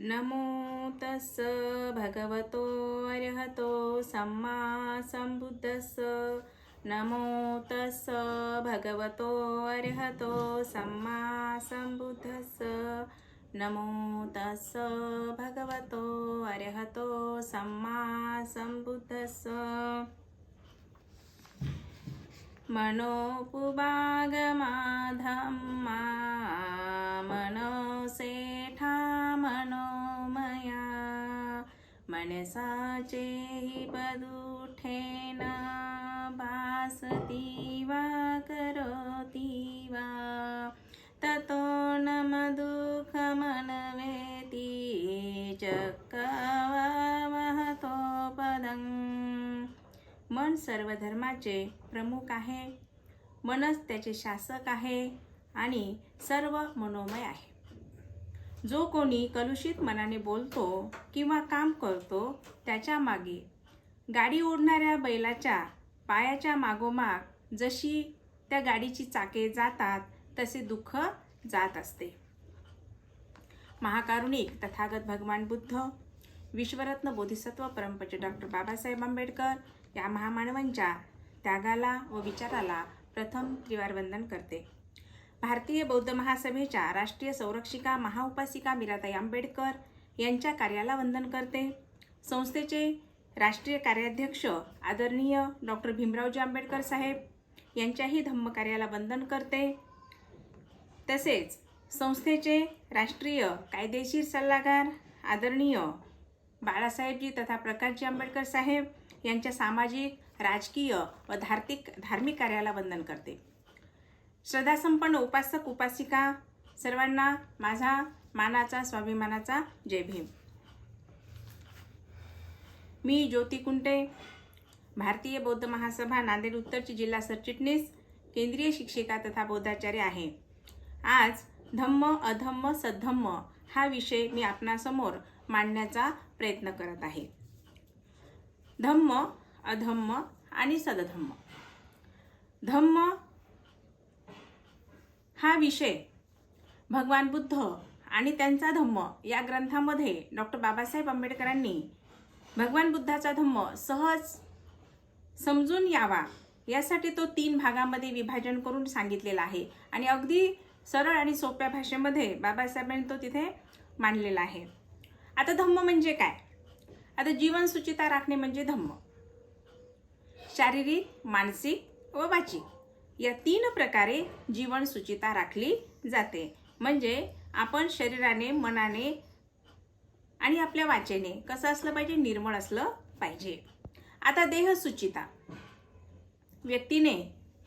नमो तस्स भगवतो अर्हतो सम्मा सम्बुद्धस्स। नमो तस्स भगवतो अर्हतो सम्मा सम्बुद्धस्स। नमो तस्स भगवतो अर्हतो सम्मा सम्बुद्धस्स। मनोपुभागमाधम्मा मनोमया मनसाचे पदुठेन भासती वा करोति वा ततो न मधुखमनवेति चक्कवा वहतो पदं मन सर्व धर्माचे प्रमुख आहे. मनच त्याचे शासक आहे. आणि सर्व मनोमय आहे. जो कोणी कलुषित मनाने बोलतो किंवा काम करतो त्याच्यामागे. गाडी ओढणाऱ्या बैलाच्या पायाच्या मागोमाग जशी त्या गाडीची चाके जातात तसे दुःख जात असते. महाकारुणिक तथागत भगवान बुद्ध विश्वरत्न बोधिसत्व परमपचे डॉक्टर बाबासाहेब आंबेडकर या महामानवांच्या त्यागाला व विचाराला प्रथम त्रिवार वंदन करते. भारतीय बौद्ध महासभेच्या राष्ट्रीय संरक्षिका महाउपासिका मीराताई आंबेडकर यांच्या कार्याला वंदन करते. संस्थेचे राष्ट्रीय कार्याध्यक्ष आदरणीय डॉक्टर भीमरावजी आंबेडकर साहेब यांच्याही धम्म कार्याला वंदन करते. तसेच संस्थेचे राष्ट्रीय कायदेशीर सल्लागार आदरणीय बाळासाहेबजी तथा प्रकाशजी आंबेडकर साहेब यांच्या सामाजिक राजकीय व धार्तिक धार्मिक कार्याला वंदन करते. श्रद्धासंपन्न उपासक उपासिका सर्वांना माझा मानाचा स्वाभिमानाचा जय भीम. मी ज्योती कुंटे भारतीय बौद्ध महासभा नांदेड उत्तरची जिल्हा सरचिटणीस केंद्रीय शिक्षिका तथा बौद्धाचार्य आहे. आज धम्म अधम्म सद्धम्म हा विषय मी आपणासमोर मांडण्याचा प्रयत्न करत आहे. धम्म अधम्म आणि सदधम्म. धम्म हा विषय भगवान बुद्ध आणि त्यांचा धम्म या ग्रंथामध्ये डॉक्टर बाबासाहेब आंबेडकरांनी भगवान बुद्धाचा धम्म सहज समजून यावा यासाठी तो तीन भागामध्ये विभाजन करून सांगितलेला आहे. आणि अगदी सरळ आणि सोप्या भाषेमध्ये बाबासाहेबांनी तो तिथे मांडलेला आहे. आता धम्म म्हणजे काय? आता जीवन सुचिता राखणे म्हणजे धम्म. शारीरिक मानसिक व वाचिक. या तीन प्रकारे जीवन सुचिता राखली जाते. म्हणजे आपण शरीराने मनाने आणि आपल्या वाचेने कसं असलं पाहिजे? निर्मळ असलं पाहिजे. आता देह सुचिता व्यक्तीने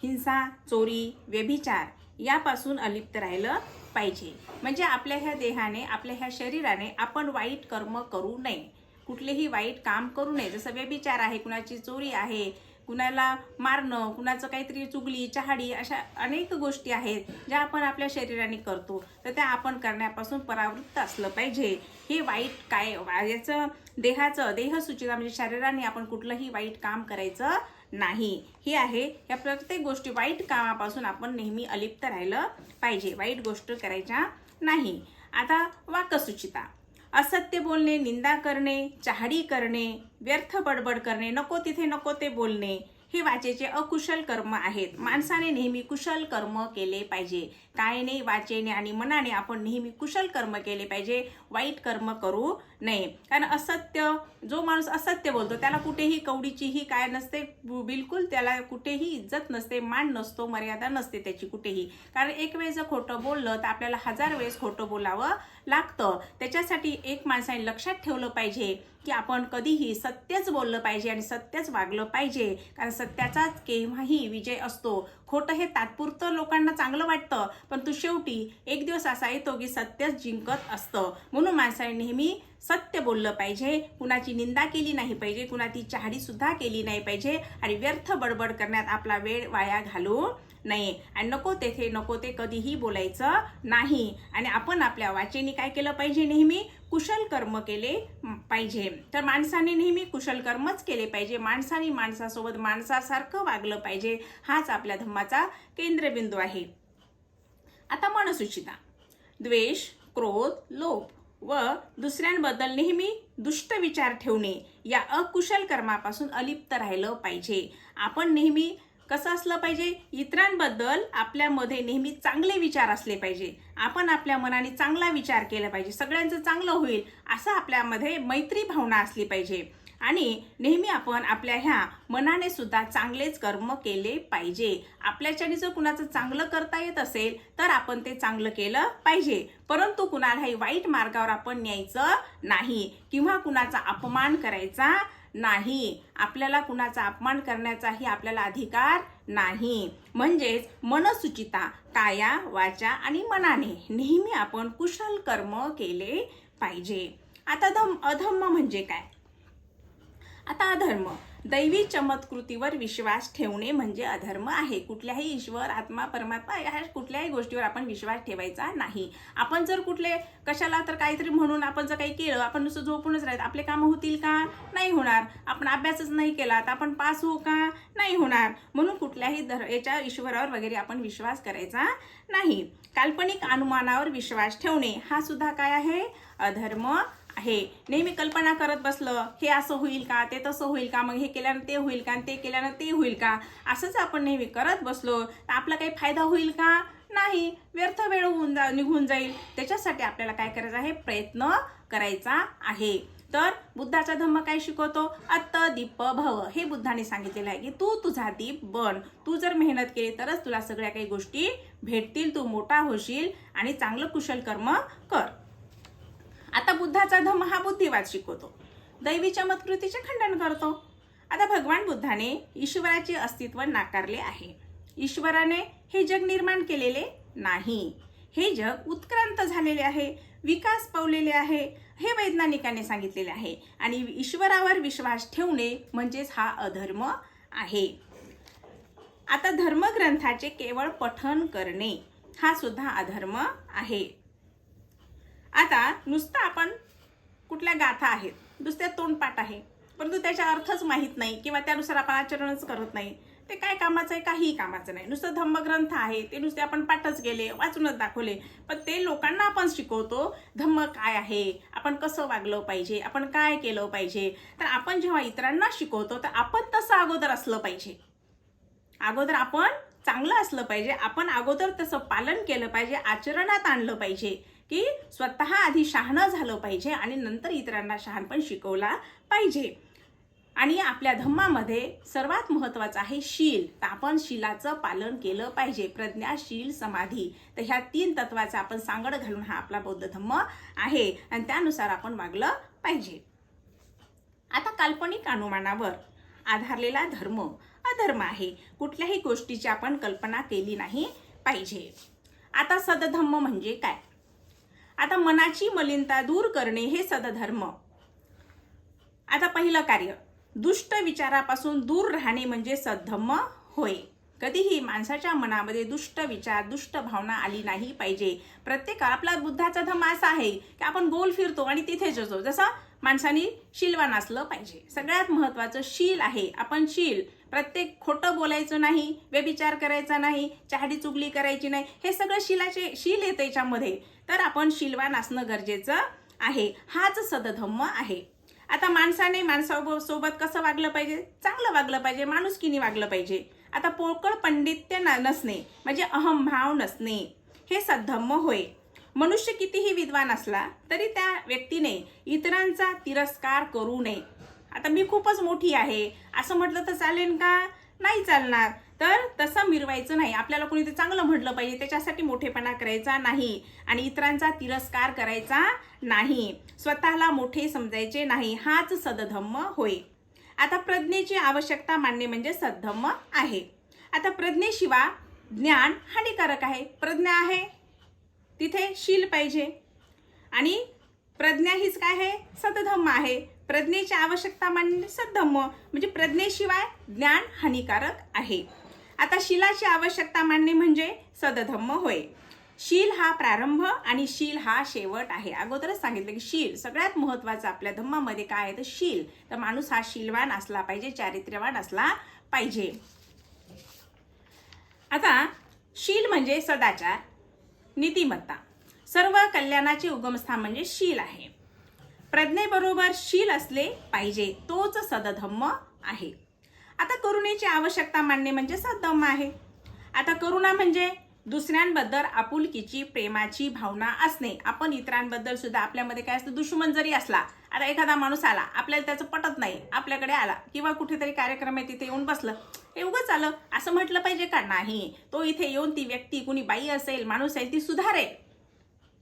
हिंसा चोरी व्यभिचार यापासून अलिप्त राहिलं पाहिजे. म्हणजे आपल्या ह्या देहाने आपल्या ह्या शरीराने आपण वाईट कर्म करू नये. कुठलेही वाईट काम करू नये. जसं व्यभिचार आहे कुणाची चोरी आहे कुणाला मारणं कुणाचं काहीतरी चुगली चहाडी अशा अनेक गोष्टी आहेत ज्या आपण आपल्या शरीराने करतो. तर त्या आपण करण्यापासून परावृत्त असलं पाहिजे. हे वाईट काय याचं देहाचं देहसूचिता म्हणजे शरीराने आपण कुठलंही वाईट काम करायचं नाही. हे आहे या प्रत्येक गोष्टी वाईट कामापासून आपण नेहमी अलिप्त राहिलं पाहिजे. वाईट गोष्ट करायच्या नाही. आता वाकसुचिता असत्य बोलणे निंदा करणे चहाडी करणे व्यर्थ बडबड करणे नको तिथे नको ते बोलणे. हे वाचेचे अकुशल कर्म आहेत. माणसाने नेहमी कुशल कर्म केले पाहिजे. कायने वाचेने आणि मनाने आपण नेहमी कुशल कर्म केले पाहिजे. वाईट कर्म करू नये. कारण असत्य जो माणूस असत्य बोलतो त्याला कुठेही कवडीचीही काय नसते बिलकुल त्याला कुठेही इज्जत नसते मान नसतो मर्यादा नसते त्याची कुठेही. कारण एक वेळेस जर खोटं बोललं तर आपल्याला हजार वेळेस खोटं बोलावं लागतं. त्याच्यासाठी एक माणसाने लक्षात ठेवलं पाहिजे. की आपण कधीही सत्यच बोललं पाहिजे आणि सत्यच वागलं पाहिजे. कारण सत्याचाच केव्हाही विजय असतो. खोटं हे तात्पुरतं लोकांना चांगलं वाटतं पण तू शेवटी एक दिवस असा येतो की सत्यच जिंकत असतं. म्हणून माणसाने नेहमी सत्य बोललं पाहिजे. कुणाची निंदा केली नाही पाहिजे कुणाची चाहडीसुद्धा केली नाही पाहिजे आणि व्यर्थ बडबड करण्यात आपला वेळ वाया घालू नये आणि नको तेथे नको ते कधीही बोलायचं नाही. आणि आपण आपल्या वाचेने काय केलं पाहिजे नेहमी? कुशल कर्म केले पाहिजे. तर माणसाने नेहमी कुशल कर्मच केले पाहिजे. माणसाने माणसासोबत माणसासारखं वागलं पाहिजे. हाच आपल्या धम्माचा केंद्रबिंदू आहे. आता मनसुचिता. द्वेष क्रोध लोभ व दुसऱ्यांबद्दल नेहमी दुष्ट विचार ठेवणे या अकुशल कर्मापासून अलिप्त राहिलं पाहिजे. आपण नेहमी कसं असलं पाहिजे? इतरांबद्दल आपल्यामध्ये नेहमी चांगले विचार असले पाहिजे. आपण आपल्या मनाने चांगला विचार केला पाहिजे. सगळ्यांचं चांगलं होईल असं आपल्यामध्ये मैत्री भावना असली पाहिजे. आणि नेहमी आपण आपल्या ह्या मनाने सुद्धा चांगलेच कर्म केले पाहिजे. आपल्याच्याने जर कुणाचं चांगलं करता येत असेल तर आपण ते चांगलं केलं पाहिजे. परंतु कुणालाही वाईट मार्गावर आपण न्यायचं नाही किंवा कुणाचा अपमान करायचा नाही. आपल्याला कुणाचा अपमान करण्याचाही आपल्याला अधिकार नाही. म्हणजेच मनसुचिता काया वाचा आणि मनाने नेहमी आपण कुशल कर्म केले पाहिजे. आता धम अधम्म म्हणजे काय? आता अधर्म. दैवी चमत्कृतीवर विश्वास ठेवणे म्हणजे अधर्म आहे. कुठल्याही ईश्वर आत्मा परमात्मा ह्या कुठल्याही गोष्टीवर आपण विश्वास ठेवायचा नाही. आपण जर कुठले कशाला तर काहीतरी म्हणून आपण जर काही केलं आपण नुसतं झोपूनच राहत आपले कामं होतील का? नाही होणार. आपण अभ्यासच नाही केला तर आपण पास होऊ का? नाही होणार. म्हणून कुठल्याही धर याच्या ईश्वरावर वगैरे आपण विश्वास करायचा नाही. काल्पनिक अनुमानावर विश्वास ठेवणे हा सुद्धा काय आहे? अधर्म. आहे नेहमी कल्पना करत बसलं हे असं होईल का ते तसं होईल का मग हे केल्यानं ते होईल का आणि ते केल्यानं ते होईल का असंच आपण नेहमी करत बसलो. तर आपला काही फायदा होईल का? नाही. व्यर्थ वेळ होऊन जा निघून जाईल. त्याच्यासाठी आपल्याला काय करायचं आहे? प्रयत्न करायचा आहे. तर बुद्धाचा धम्म काय शिकवतो? अत्त दीप भव. हे बुद्धाने सांगितलेलं आहे की तू तुझा दीप बन. तू जर मेहनत केली तरच तुला सगळ्या काही गोष्टी भेटतील. तू मोठा होशील आणि चांगलं कुशल कर्म कर. आता बुद्धाचा धम्म हा बुद्धिवाद शिकवतो. दैवी चमत्कृतीचे खंडन करतो. आता भगवान बुद्धाने ईश्वराचे अस्तित्व नाकारले आहे. ईश्वराने हे जग निर्माण केलेले नाही. हे जग उत्क्रांत झालेले आहे विकास पावलेले आहे हे वैज्ञानिकाने सांगितलेले आहे. आणि ईश्वरावर विश्वास ठेवणे म्हणजेच हा अधर्म आहे. आता धर्मग्रंथाचे केवळ पठन करणे हा सुद्धा अधर्म आहे. आता नुसतं आपण कुठल्या गाथा आहेत दुसऱ्या तोंडपाठ आहे परंतु त्याचा अर्थच माहीत नाही किंवा त्यानुसार आपण आचरणच करत नाही ते काय कामाचं आहे काहीही कामाचं नाही. नुसतं धम्मग्रंथ आहे ते नुसते आपण पाठच गेले वाचूनच दाखवले पण ते लोकांना आपण शिकवतो धम्म काय आहे आपण कसं वागलं पाहिजे आपण काय केलं पाहिजे. तर आपण जेव्हा इतरांना शिकवतो तर आपण तसं अगोदर असलं पाहिजे. अगोदर आपण चांगलं असलं पाहिजे आपण अगोदर तसं पालन केलं पाहिजे आचरणात आणलं पाहिजे. की स्वतः आधी शहाणं झालं पाहिजे आणि नंतर इतरांना शहाणपण शिकवला पाहिजे. आणि आपल्या धम्मामध्ये सर्वात महत्त्वाचं आहे शील. तर आपण शीलाचं पालन केलं पाहिजे. प्रज्ञा शील समाधी. तर ह्या तीन तत्वाचा आपण सांगड घालून हा आपला बौद्ध धम्म आहे. आणि त्यानुसार आपण वागलं पाहिजे. आता काल्पनिक अनुमानावर आधारलेला धर्म. अधर्म आहे. कुठल्याही गोष्टीची आपण कल्पना केली नाही पाहिजे. आता सदधम्म म्हणजे काय? आता मनाची मलिनता दूर करणे हे सदधर्म आता पहिलं कार्य दुष्ट विचारापासून दूर राहणे म्हणजे सद्धम्म होय. कधीही माणसाच्या मनामध्ये दुष्ट विचार दुष्ट भावना आली नाही पाहिजे. प्रत्येक आपला बुद्धाचा धम्म असा आहे की आपण गोल फिरतो आणि तिथेच असतो जसं माणसाने शीलवान असलं पाहिजे. सगळ्यात महत्त्वाचं शील आहे आपण शील. प्रत्येक खोटं बोलायचं नाही व्यभिचार करायचा नाही चहाडी चुगली करायची नाही हे सगळं शिलाचे शील येतं याच्यामध्ये. तर आपण शिलवान असणं गरजेचं आहे. हाच सदधम्म आहे. आता माणसाने माणसासोबत कसं वागलं पाहिजे? चांगलं वागलं पाहिजे माणुसकीने वागलं पाहिजे. आता पोकळ पंडित्य न नसणे म्हणजे अहमभाव नसणे हे सद्धम्म होय. मनुष्य कितीही विद्वान असला तरी त्या व्यक्तीने इतरांचा तिरस्कार करू नये. आता मी खूपच मोठी आहे. असं म्हटलं तर चालेल का? नाही चालणार. तर तसं मिरवायचं नाही. आपल्याला कोणी ते चांगलं म्हटलं पाहिजे. त्याच्यासाठी मोठेपणा करायचा नाही. आणि इतरांचा तिरस्कार करायचा नाही. स्वतःला मोठे समजायचे नाही. हाच सदधम्म होय. आता प्रज्ञेची आवश्यकता मानणे म्हणजे सद्धम्म आहे. आता प्रज्ञेशिवाय ज्ञान हानिकारक आहे. प्रज्ञा आहे. तिथे शील पाहिजे. आणि प्रज्ञा हीच काय आहे? सदधम्म आहे. प्रज्ञेची आवश्यकता मानणे सद्धम्म म्हणजे प्रज्ञेशिवाय ज्ञान हानिकारक आहे. आता शिलाची आवश्यकता मानणे म्हणजे सदधम्म होय. शील हा प्रारंभ आणि शील हा शेवट आहे. अगोदरच सांगितलं की शील सगळ्यात महत्वाचं आपल्या धम्मामध्ये काय आहे? तर शील. तर माणूस हा शीलवान असला पाहिजे चारित्र्यवान असला पाहिजे. आता शील म्हणजे सदाचार नीतिमत्ता. सर्व कल्याणाचे उगमस्थान म्हणजे शील आहे. प्रज्ञेबरोबर शील असले पाहिजे तोच सदधम्म आहे. आता करुणेची आवश्यकता मानणे म्हणजे सद्धम्म आहे. आता करुणा म्हणजे दुसऱ्यांबद्दल आपुलकीची प्रेमाची भावना असणे. आपण इतरांबद्दल सुद्धा आपल्यामध्ये काय असतं? दुश्मन जरी असला आता एखादा माणूस आला आपल्याला त्याचं पटत नाही आपल्याकडे आला किंवा कुठेतरी कार्यक्रम आहे तिथे येऊन बसलं हे उगंच आलं असं म्हटलं पाहिजे का? नाही तो इथे येऊन ती व्यक्ती कुणी बाई असेल माणूस आहे ती सुधारेल.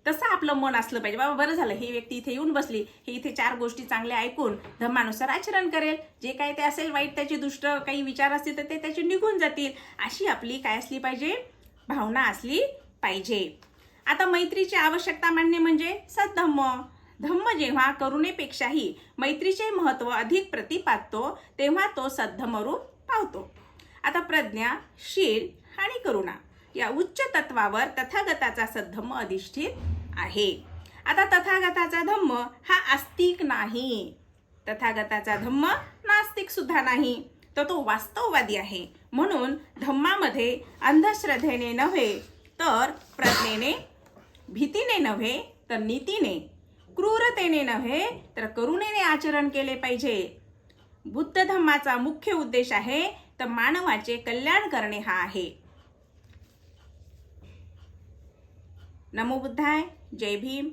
तसं आपलं मन असलं पाहिजे. बाबा बरं झालं ही व्यक्ती इथे येऊन बसली. ही इथे चार गोष्टी चांगल्या ऐकून धर्मानुसार आचरण करेल. जे काय ते असेल वाईट त्याचे दुष्ट काही विचार असतील तर ते त्याचे निघून जातील. अशी आपली काय असली पाहिजे? भावना असली पाहिजे. आता मैत्रीची आवश्यकता मानणे म्हणजे सद्धम्म. धम्म जेव्हा करुणेपेक्षाही मैत्रीचे महत्त्व अधिक प्रतिपादतो तेव्हा तो सद्धमरूप पावतो. आता प्रज्ञा शील आणि करुणा या उच्च तत्वावर तथागताचा सद्धम्म अधिष्ठित आहे. आता तथागताचा धम्म हा आस्तिक नाही. तथागताचा धम्म नास्तिक सुद्धा नाही. तर तो वास्तववादी आहे. म्हणून धम्मामध्ये अंधश्रद्धेने नव्हे तर प्रज्ञेने भीतीने नव्हे तर नीतीने क्रूरतेने नव्हे तर करुणेने आचरण केले पाहिजे. बुद्ध धम्माचा मुख्य उद्देश आहे तर मानवाचे कल्याण करणे हा आहे. नमो बुद्धाय. जय भीम.